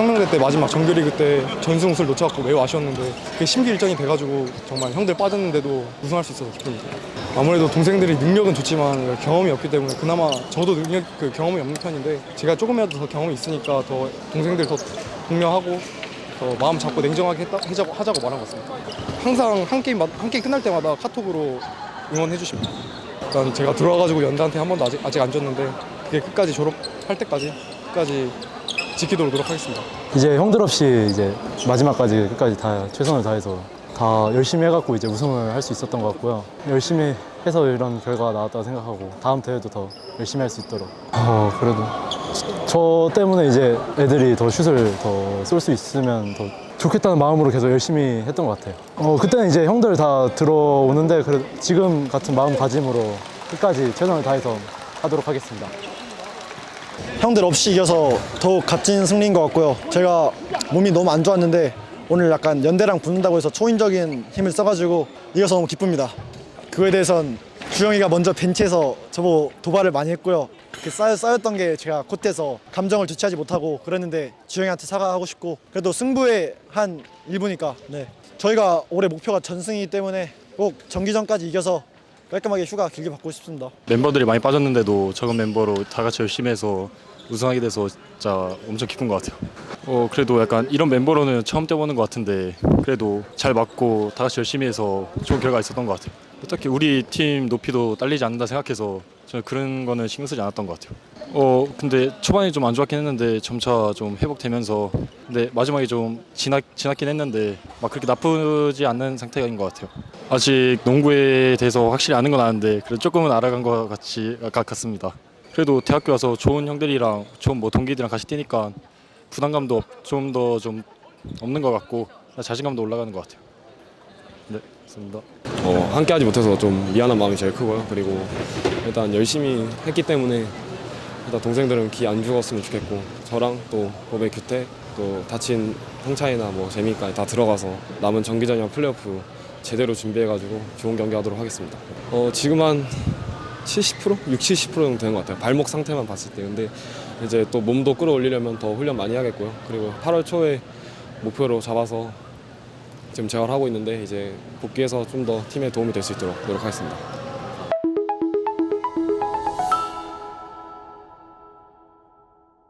상명대 때 마지막 정규리 그 때 전승우를 놓쳐갖고 매우 아쉬웠는데 그게 심기일전이 돼가지고 정말 형들 빠졌는데도 우승할 수 있어서 기쁩니다. 아무래도 동생들이 능력은 좋지만 경험이 없기 때문에 그나마 저도 능력 그 경험이 없는 편인데 제가 조금이라도 더 경험이 있으니까 더 동생들 더 독려하고 더 마음 잡고 냉정하게 했다, 하자고, 하자고 말한 것 같습니다. 항상 한 게임 마- 한 게임 끝날 때마다 카톡으로 응원해 주십니다. 일단 제가 들어와가지고 연다한테 한 번도 아직 아직 안 줬는데 그게 끝까지 졸업할 때까지 끝까지 지키도록 노력하겠습니다. 이제 형들 없이 이제 마지막까지 끝까지 다 최선을 다해서 다 열심히 해갖고 이제 우승을 할 수 있었던 것 같고요. 열심히 해서 이런 결과가 나왔다고 생각하고 다음 대회도 더 열심히 할 수 있도록. 어 그래도 저 때문에 이제 애들이 더 슛을 더 쏠 수 있으면 더 좋겠다는 마음으로 계속 열심히 했던 것 같아요. 어 그때는 이제 형들 다 들어오는데 그래 지금 같은 마음가짐으로 끝까지 최선을 다해서 하도록 하겠습니다. 형들 없이 이겨서 더욱 값진 승리인 것 같고요. 제가 몸이 너무 안 좋았는데 오늘 약간 연대랑 붙는다고 해서 초인적인 힘을 써가지고 이겨서 너무 기쁩니다. 그거에 대해선 주영이가 먼저 벤치에서 저보고 도발을 많이 했고요. 그 쌓여, 쌓였던 게 제가 코트에서 감정을 주체하지 못하고 그랬는데 주영이한테 사과하고 싶고 그래도 승부의 한 일부니까 네. 저희가 올해 목표가 전승이기 때문에 꼭 정기전까지 이겨서 깔끔하게 휴가 길게 받고 싶습니다. 멤버들이 많이 빠졌는데도 적은 멤버로 다 같이 열심히 해서 우승하게 돼서 진짜 엄청 기쁜 것 같아요. 어 그래도 약간 이런 멤버로는 처음 때보는 것 같은데 그래도 잘 맞고 다 같이 열심히 해서 좋은 결과가 있었던 것 같아요. 특히 우리 팀 높이도 딸리지 않는다 생각해서 저는 그런 거는 신경 쓰지 않았던 것 같아요. 어 근데 초반에 좀안 좋았긴 했는데 점차 좀 회복되면서 근데 마지막에 좀 지났 지났긴 했는데 막 그렇게 나쁘지 않는 상태인 것 같아요. 아직 농구에 대해서 확실히 아는 건 아는데 그래도 조금은 알아간 것 같이 같- 같습니다. 그래도 대학교 와서 좋은 형들이랑 좋은 뭐 동기들이랑 같이 뛰니까 부담감도 좀 더 좀 없는 것 같고 자신감도 올라가는 것 같아요. 네, 좋습니다. 어, 함께하지 못해서 좀 미안한 마음이 제일 크고요. 그리고 일단 열심히 했기 때문에 일단 동생들은 기 안 죽었으면 좋겠고 저랑 또 고백 규태 또 다친 홍차이나 뭐 재미까지 다 들어가서 남은 정기전이랑 플레이오프 제대로 준비해가지고 좋은 경기 하도록 하겠습니다. 어, 지금 한 70%? 6, 70% 정도 되는 것 같아요. 발목 상태만 봤을 때. 근데 이제 또 몸도 끌어올리려면 더 훈련 많이 하겠고요. 그리고 8월 초에 목표로 잡아서 지금 재활하고 있는데 이제 복귀해서 좀 더 팀에 도움이 될 수 있도록 노력하겠습니다.